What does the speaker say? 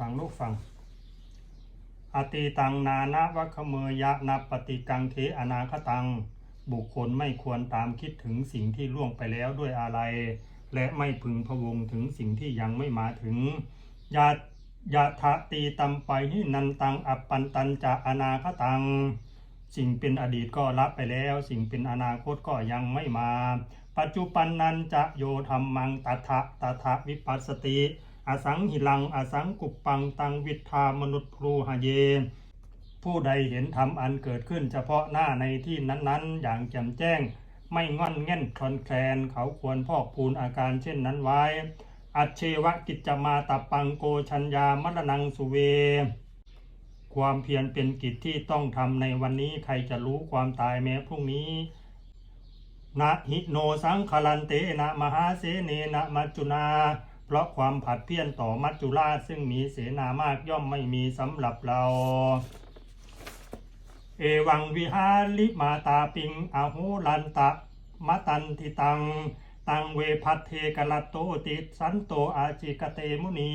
ฟังลูกฟัง อติตังนานะวัคเมยะนับปฏิกังเทอนาคตัง บุคคลไม่ควรตามคิดถึงสิ่งที่ล่วงไปแล้วด้วยอะไร และไม่พึงพะวงถึงสิ่งที่ยังไม่มาถึงยายะทะตีตัมไปหินันตังอัปปันตันจะอนาคตัง สิ่งเป็นอดีตก็รับไปแล้ว สิ่งเป็นอนาคตก็ยังไม่มา ปัจจุบันนันจะโยธรรมังตถะตถะวิปัสสติ อสังหิลัง อสังกุปปัง ตังวิทามนุษย์ครูหเย ผู้ใดเห็นธรรมอันเกิดขึ้นเฉพาะหน้าในที่นั้นๆ อย่างแจ่มแจ้ง ไม่งอนแง่นคลอนแคลน เขาควรพอกพูนอาการเช่นนั้นไว้ อัจเชวะกิจมาตปังโกชัญญามรณังสุเว ความเพียรเป็นกิจที่ต้องทำในวันนี้ใครจะรู้ความตายแม้พรุ่งนี้นะหิโนสังคลันเตนะมหาเสเนนะมัจจุนา เพราะความผัดเพี้ยนต่อมัจจุราชซึ่งมีเสนามากย่อมไม่มีสำหรับเรา เอวังวิหาริมาตาปิงอาหูลันตะมะตันทิตัง ตังเวพัทเทกลัตโตติสันโตอาจิกเตมุนี